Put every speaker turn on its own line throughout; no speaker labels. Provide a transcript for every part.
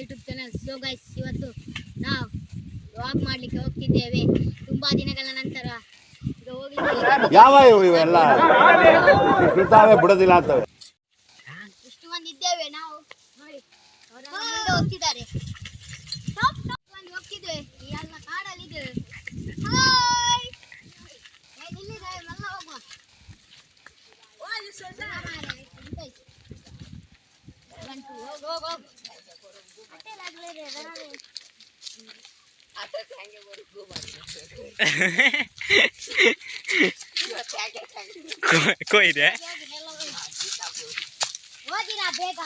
YouTube channel so guys ಇವತ್ತು ನಾವು walk ಮಾಡ್ಲಿಕ್ಕೆ ಹೋಗ್ತಿದ್ದೇವೆ. ತುಂಬಾ ದಿನಗಳ ನಂತರ
ಯಾವ ಇವು ಇವೆಲ್ಲ? ಬಿಡ್ತಾವೆ ಬಿಡೋದಿಲ್ಲ ಅಂತವೆ
ಇಷ್ಟು ಮಂದಿ ಇದ್ದೇವೆ ನಾವು. ನೋಡಿ ಅವರೆಲ್ಲ ಮುಂದೆ ಹೋಗ್ತಿದ್ದಾರೆ. ಹೋಗ್ತಿದ್ದೇವೆ. ಈ ಎಲ್ಲ ಕಾಡಲ್ಲಿ ಇದ್ದೇವೆ. ಹೋಗುವ One, two, ಹೋಗ್ ಹೋಗ್ ಹೋಗ್. ಬೇಗ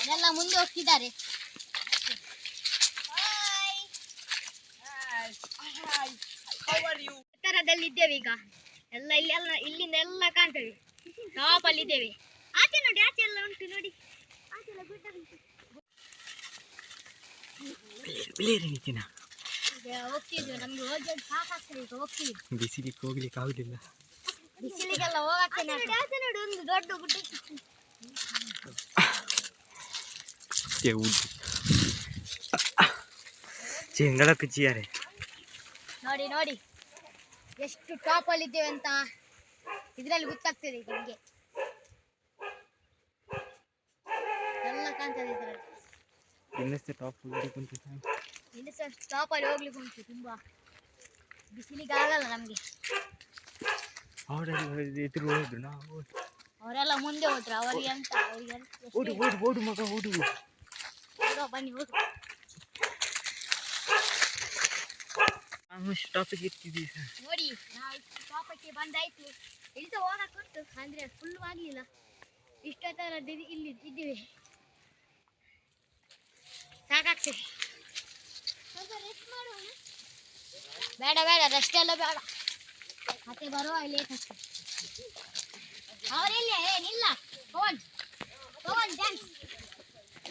ಅದೆಲ್ಲ ಮುಂದೆ ಹೋಗ್ತಿದ್ದಾರೆ ಎತ್ತರದಲ್ಲಿದ್ದೇವೆ ಈಗ. ಎಲ್ಲ ಇಲ್ಲಿ ಎಲ್ಲ ಇಲ್ಲಿಂದ ಎಲ್ಲ ಕಾಣ್ತೇವೆ ಟಾಪ್ ಅಲ್ಲಿ ಇದ್ದೇವೆ. ಆಚೆ ನೋಡಿ ಆಚೆ ಎಲ್ಲ ಉಂಟು ನೋಡಿ. ಆಚೆ ಎಲ್ಲ ಗುಡ್ಡ ಉಂಟು. ಹೋಗ್ತಿದ್ವಿ ನಮ್ಗೆ ಹೋಗಿ ಸಾಕಾಗ್ತದೆ ಈಗ ಹೋಗ್ತೀವಿ
ಬಿಸಿಲಿಕ್ಕೆ ಹೋಗ್ಲಿಕ್ಕೆ ಆಗುದಿಲ್ಲ.
ಬಿಸಿಲಿಗೆಲ್ಲ ಹೋಗಕ್ಕೆ ಆಚೆ ನೋಡಿ ಒಂದು ದೊಡ್ಡ ಗುಡ್ಡ.
ಉದ್ದು ಚೆಂಗಳ ಪಿಚ್ಚಿಯಾರೆ
ನೋಡಿ ನೋಡಿ. ಎಷ್ಟು ಟಾಪ್ ಅಲ್ಲಿ ಇದ್ದೇವೆ ಅಂತ ಇದ್ರಲ್ಲಿ ಗೊತ್ತಾಗ್ತದೆ ಈಗ ನಿಮಗೆ. ಎಲ್ಲ ಕಾಣ್ತದೆ ಇದರಲ್ಲಿ.
ಇನ್ನಷ್ಟು ಟಾಪ್
ಹೋಗ್ಲಿಕ್ಕೆ ಉಂಟು ತುಂಬಾ. ಬಿಸಿಲಿಗೆ ಆಗಲ್ಲ ನಮ್ಗೆ.
ಅವರೆಲ್ಲ ಎದುರು ಹೋದ್ರು ನಾವು
ಅವರೆಲ್ಲ ಮುಂದೆ ಹೋದ್ರು ಅವರಿಗೆ ಅಂತ ಅವರಿಗೆ
ಓಡು ಓಡು ಓಡು ಮಗ ಓಡು.
ಬನ್ನಿ ಹೋಗು.
ನಾವು ಸ್ಟಾಪಿಗೆ ಇರ್ತಿದ್ದೀವಿ ಸರ್
ನೋಡಿ ನಾವು ಟಾಪಕ್ಕೆ ಬಂದಾಯ್ತು ಇಲ್ಲಿ ಸಹ ಹೋಗಕ್ಕೆ ಉಂಟು ಅಂದ್ರೆ ಫುಲ್ ಆಗ್ಲಿಲ್ಲ ಇಷ್ಟೊತ್ತರ ಇಲ್ಲಿ ಇದ್ದೀವಿ ಸಾಕಾಗ್ತದೆ ಸ್ವಲ್ಪ ರೆಸ್ಟ್ ಮಾಡೋಣ ಬೇಡ ಬೇಡ ರೆಸ್ಟ್ ಎಲ್ಲ ಬೇಡ ಮತ್ತೆ ಬರುವ ಲೇಟ್ ಆಗ್ತದೆ ಅವರೆಲ್ಲ ಏ ನಿಲ್ಲ ಪವನ್ ಪವನ್ ಡ್ಯಾನ್ಸ್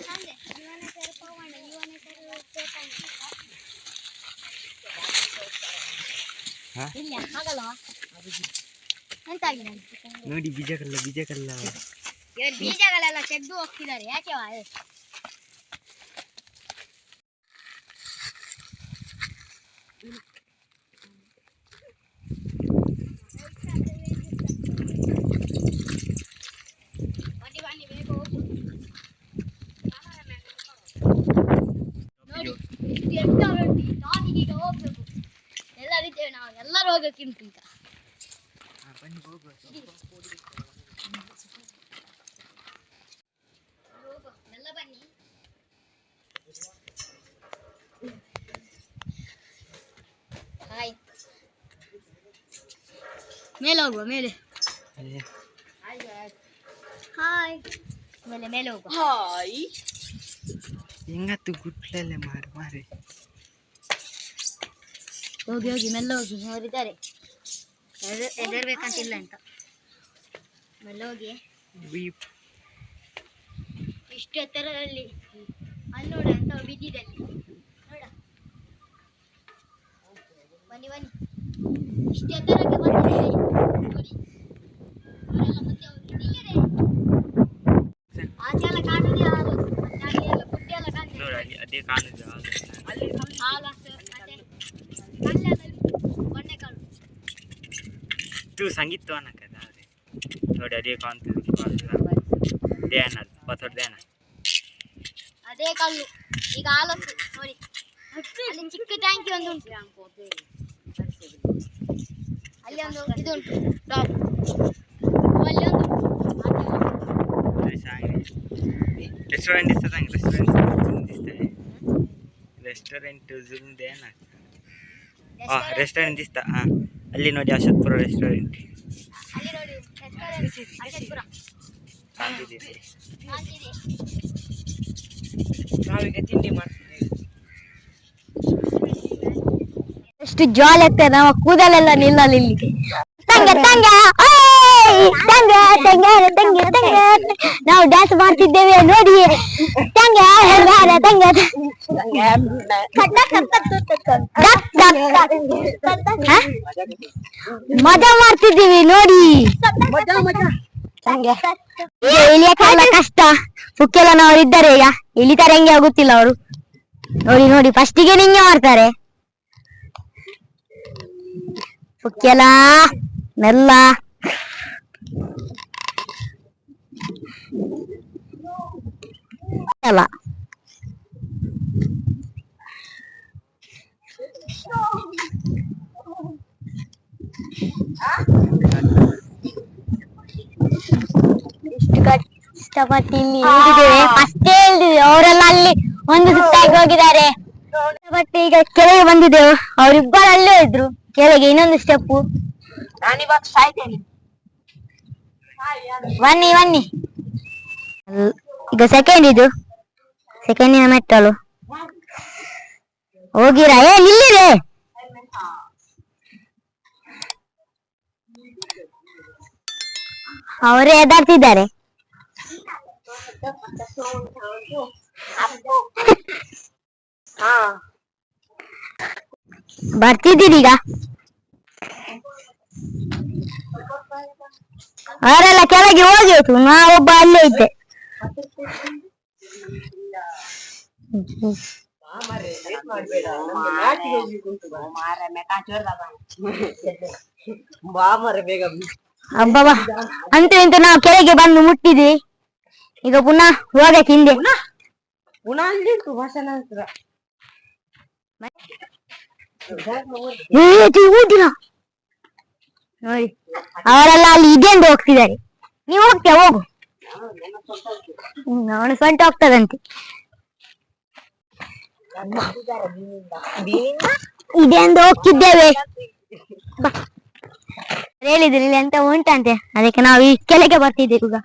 ಸಂಜೆ ಇವನ ಹೆಸರು ಪವನ್ ಇವನ ಹೆಸರು ಚೇತನ್ ಇಲ್ಲ ಆಗಲ್ಲ
ನೋಡಿ ಬೀಜ ಕಲ್ಲ ಬೀಜ ಕಲ್ಲ
ಇವರು ಬೀಜಗಳೆಲ್ಲ ತೆಗೆದು ಹೋಗ್ತಿದ್ದಾರೆ. ಯಾಕೆ ವಾ ಏ? ಬನ್ನಿ ಬನ್ನಿ ಬೇಗ ಹೋಗು ನೋಡಿ ಎಷ್ಟು ಎತ್ತರ ಉಂಟು ಈ ಟಾಪಿಗೆ ಈಗ ಹೋಗ್ಬೇಕು ಎಲ್ಲರಿದ್ದೇವೆ ನಾವು ಎಲ್ಲರೂ ಹೋಗಕ್ಕಿಂಟು ಈಗ
ಬನ್ನಿ ಹೋಗುವ
ಹೋಗು ಎಲ್ಲ ಬನ್ನಿ ಹಾಯ್ ಮೇಲೆ ಹೋಗುವ ಮೇಲೆ. ಹಾಯ್ ಮೇಲೆ ಮೇಲೆ ಹೋಗುವ.
ಹೆಂಗತ್ತು ಗುಟ್ಲಲ್ಲೇ ಮಾರು ಮಾರಿ.
ಹೋಗಿ ಹೋಗಿ ಮೆಲ್ಲ ಹೋಗಿ ಅವರಿದ್ದಾರೆ ಹೆದರ್ಬೇಕಂತಿಲ್ಲ ಅಂತ. ಮೆಲ್ಲ ಹೋಗಿ. ಇಷ್ಟು ಎತ್ತರದಲ್ಲಿ ಅಲ್ಲಿ ನೋಡ ಅಂತ ಬಿದ್ದಿದೆ ನೋಡ. ಬನ್ನಿ ಬನ್ನಿ. ಇಷ್ಟು ಎತ್ತರಕ್ಕೆ ಬಂದಿದೆ. ನೋಡಿ. ಆಚೆ ಎಲ್ಲ ಕಾಣುದೇ ಹಾಲು ಮತ್ತೆ ಅಲ್ಲಿ ಎಲ್ಲ ಗುಡ್ಡೆ ಎಲ್ಲ ಕಾಣ್ತದೆ
ನೋಡಿ ಅಲ್ಲಿ ಅದೇ ಕಾಣುದು
ಹಾಲು ಅಷ್ಟು ಮತ್ತೆ ಕಲ್ಲೆಲ್ಲ ಉಂಟು, ಬಂಡೆಕಾಳು
ತೂ ಸಂಗೀತ ಅನ್ನಕದ ಅದೇ ನೋಡಿ ಅದೇ ಕಾಣ್ತದೆ ಧ್ಯಾನ ಪಥೋಡ್ ಧ್ಯಾನ.
ಅದೇ ಕಲ್ಲು. ಈಗ ಆಲಸ್ಸು ನೋಡಿ. ಅಲ್ಲಿ ಚಿಕ್ಕ ಟ್ಯಾಂಕಿ ಒಂದು ಉಂಟು. ಅಲ್ಲಿ ಒಂದು ಇದು ಉಂಟು ಟಾಪ್ ಅಲ್ಲಿ ಒಂದು
ರೆಸ್ಟೋರೆಂಟ್ ಇರ್ತದಂಗೆ ರೆಸ್ಟೋರೆಂಟ್ ಇಸ್ತದೆ ರೆಸ್ಟೋರೆಂಟ್ ಜೂಮ್ ಧ್ಯಾನ. ಹಾಂ ರೆಸ್ಟೋರೆಂಟ್ ಇಸ್ತ ಹಾಂ ಅಲ್ಲಿ ನೋಡಿ ಅಶತ್ಪುರ ರೆಸ್ಟೋರೆಂಟ್ ನಾವೀಗ ತಿಂಡಿ ಮಾಡ್ತೀವಿ
ಎಷ್ಟು ಜಾಲಿ ಆಗ್ತದೆ ನಮ್ಮ ಕೂದಲೆಲ್ಲ ನಿಲ್ಲಲ್ಲ ಇಲ್ಲಿ ತಂಗ ತಂಗ. ಓಯ್! ತಂಗ ತಂಗ ತಂಗ ತಂಗ. ನಾವು ಡ್ಯಾನ್ಸ್ ಮಾಡ್ತಿದ್ದೇವೆ ನೋಡಿ. ತಂಗ ಹೆಂಗಾರ ತಂಗ? ಮಜಾ ಮಾಡ್ತಿದ್ದೀವಿ ನೋಡಿ. ಇಳಿಯಕ್ಕೆಲ್ಲ ಕಷ್ಟ. ಪುಕ್ಕೆಲ್ಲನವರು ಇದ್ದಾರೆ ಈಗ. ಇಳಿತಾರೆ ಹೆಂಗೆ ಆಗುತ್ತಿಲ್ಲ ಅವರು. ನೋಡಿ ನೋಡಿ ಫಸ್ಟಿಗೆ ನಿಂಗೆ ಮಾಡ್ತಾರೆ. ಪುಕ್ಕೆಲ ಫಸ್ಟ್ ಹೇಳಿದ್ವಿ ಅವರೆಲ್ಲ ಅಲ್ಲಿ ಒಂದು ಸುತ್ತಾಗಿ ಹೋಗಿದ್ದಾರೆ. ಬಟ್ ಈಗ ಕೆಳಗೆ ಬಂದಿದ್ದೆವು. ಅವರಿಬ್ಬರು ಅಲ್ಲೇ ಇದ್ರು. ಕೆಳಗೆ ಇನ್ನೊಂದು ಸ್ಟೆಪ್
ನಾನಿವಾಗ ಸಾಯ್ತೇನೆ
ಬನ್ನಿ ಬನ್ನಿ. ಈಗ ಸೆಕೆಂಡ್ ಇದು. ಸೆಕೆಂಡ್ ಸೆಕೆಂಡಿನ ಮೆಟ್ಟಲು. ಹೋಗಿರಾ? ಏ ನಿಲ್ಲಿರೆ. ಅವರೇ ಎದಾಡ್ತಿದ್ದಾರೆ
ಬರ್ತಿದ್ದೀರಿ
ಬರ್ತಿದ್ದೀರೀಗ ಅವರೆಲ್ಲ ಕೆಳಗೆ ಹೋಗಿತ್ತು ಒಬ್ಬ ಅಲ್ಲೇ ಇದ್ದೆ. ಅಬ್ಬಬ್ಬ ಅಂತೂ ಇಂತೂ ನಾವು ಕೆಳಗೆ ಬಂದು ಮುಟ್ಟಿದ್ವಿ. ಈಗ ಪುನಃ ಹೋಗಕ್ಕೆ ಹಿಂದೆ.
ಪುನಃ.
ನೋಡಿ. ಅವರೆಲ್ಲ ಅಲ್ಲಿ ಇದೆ ಎಂದು ಹೋಗ್ತಿದ್ದಾರೆ. ನೀವು ಹೋಗ್ತೀಯ ಹೋಗು. ಅವನು ಸೊಂಟ ಹೋಗ್ತದಂತೆ ಇದೆ ಎಂದು ಹೋಗ್ತಿದ್ದೇವೆ. ಹೇಳಿದ್ರಿ ಇಲ್ಲಿ ಎಂತ ಉಂಟಂತೆ ಅದಕ್ಕೆ ನಾವು ಈ ಕೆಳಗೆ ಬರ್ತಿದ್ದೇವೆ ಈಗ.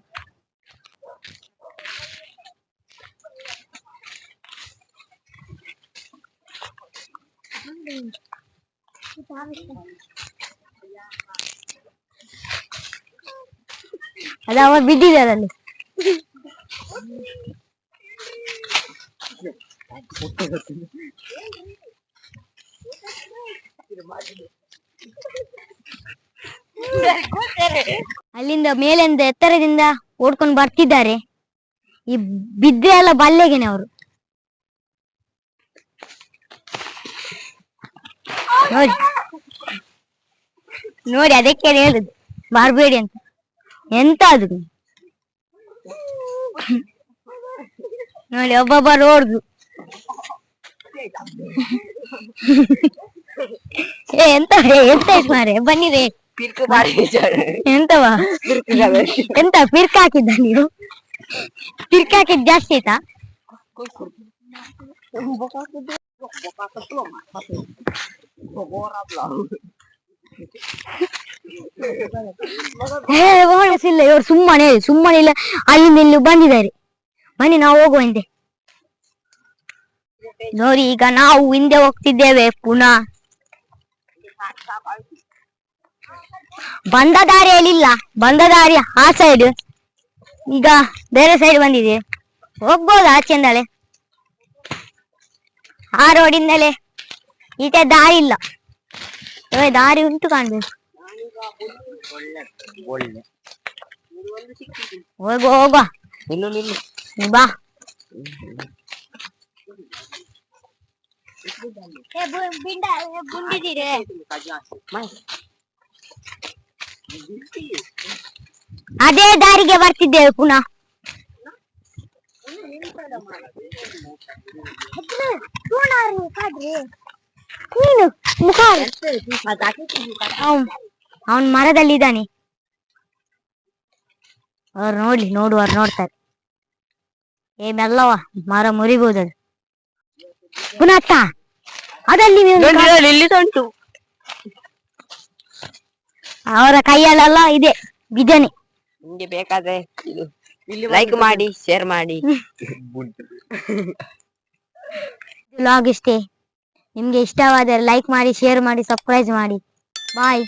ಅದು ಅವ ಬಿದ್ದಿದೆ ಅದನ್ನು. ಅಲ್ಲಿಂದ ಮೇಲಿಂದ ಎತ್ತರದಿಂದ ಓಡ್ಕೊಂಡು ಬರ್ತಿದ್ದಾರೆ. ಈ ಬಿದ್ದೆ ಅಲ್ಲ ಬಲ್ಲೆಗೆನೆ ಅವರು. ನೋಡಿ. ನೋಡಿ, ಅದಕ್ಕೆ ಹೇಳುದು. ಬಾರ್ಬೇಡಿ ಅಂತ. ಎಂತ ಅದು? ನೋಡಿ ಒಬ್ಬೊಬ್ಬರು ಓಡುದು ಏ, ಎಂತ ಎಂತ ಮಾರೆ ಬನ್ನಿರೆ ಎಂತವಾ? ಎಂತ, ಪಿರ್ಕ್ ಹಾಕಿದ್ದ ನೀವು? ಪಿರ್ಕ್ ಹಾಕಿದ್ ಜಾಸ್ತಿ ಆಯ್ತಾ? ಏ ಇಲ್ಲ ಇವ್ರು ಸುಮ್ಮನೆ ಸುಮ್ಮನೆ ಇಲ್ಲ. ಅಲ್ಲಿಂದ ಇಲ್ಲಿ ಬಂದಿದ್ದಾರೆ. ಬನ್ನಿ, ನಾವು ಹೋಗುವ ಹಿಂದೆ. ನೋಡಿ, ಈಗ ನಾವು ಹಿಂದೆ ಹೋಗ್ತಿದ್ದೇವೆ ಪುನಃ. ಬಂದ ದಾರಿಯಲ್ಲಿ ಇಲ್ಲ. ಬಂದ ದಾರಿ ಆ ಸೈಡ್ ಈಗ ಬೇರೆ ಸೈಡ್ ಬಂದಿದೆ. ಹೋಗ್ಬೋದು ಆಚೆಯಿಂದಲೇ ಆ ರೋಡಿಂದಲೇ ಈಚೆ ದಾರಿ ಇಲ್ಲ. ದಾರಿ ಉಂಟು ಕಾಣ್ಬೇಕು.
ಒಳ್ಳೆ.
ಹೋಗು ಹೋಗು.
ನಿಲ್ಲು ನಿಲ್ಲು.
ನೀ ಬಾ. ಅದೇ ದಾರಿಗೆ ಬರ್ತಿದ್ದೇವೆ ಪುನಃ. ನೀನು ಮುಖ ಅವನ್ ಮರದಲ್ಲಿ ಇದ್ದಾನೆ. ಅವ್ರು ನೋಡ್ಲಿ ನೋಡುವವ್ರು ನೋಡ್ತಾರೆ. ಏ ಮೆಲ್ಲವ ಮರ ಮುರಿಬಹುದು ಅದು. ಪುನಃ ಅದಲ್ಲಿ ನೀವು
ಇಲ್ಲಿ ಉಂಟು
ಅವರ ಕೈಯಲ್ಲೆಲ್ಲ ಇದೆ ಬಿದ್ದಾನೆ
ನಿಮ್ಗೆ ಬೇಕಾದ್ರೆ ಲೈಕ್ ಮಾಡಿ ಶೇರ್ ಮಾಡಿ.
ಲಾಗ್ ಇಷ್ಟೇ. ನಿಮ್ಗೆ ಇಷ್ಟವಾದರೆ ಲೈಕ್ ಮಾಡಿ ಶೇರ್ ಮಾಡಿ ಸಬ್ಸ್ಕ್ರೈಬ್ ಮಾಡಿ. ಬಾಯ್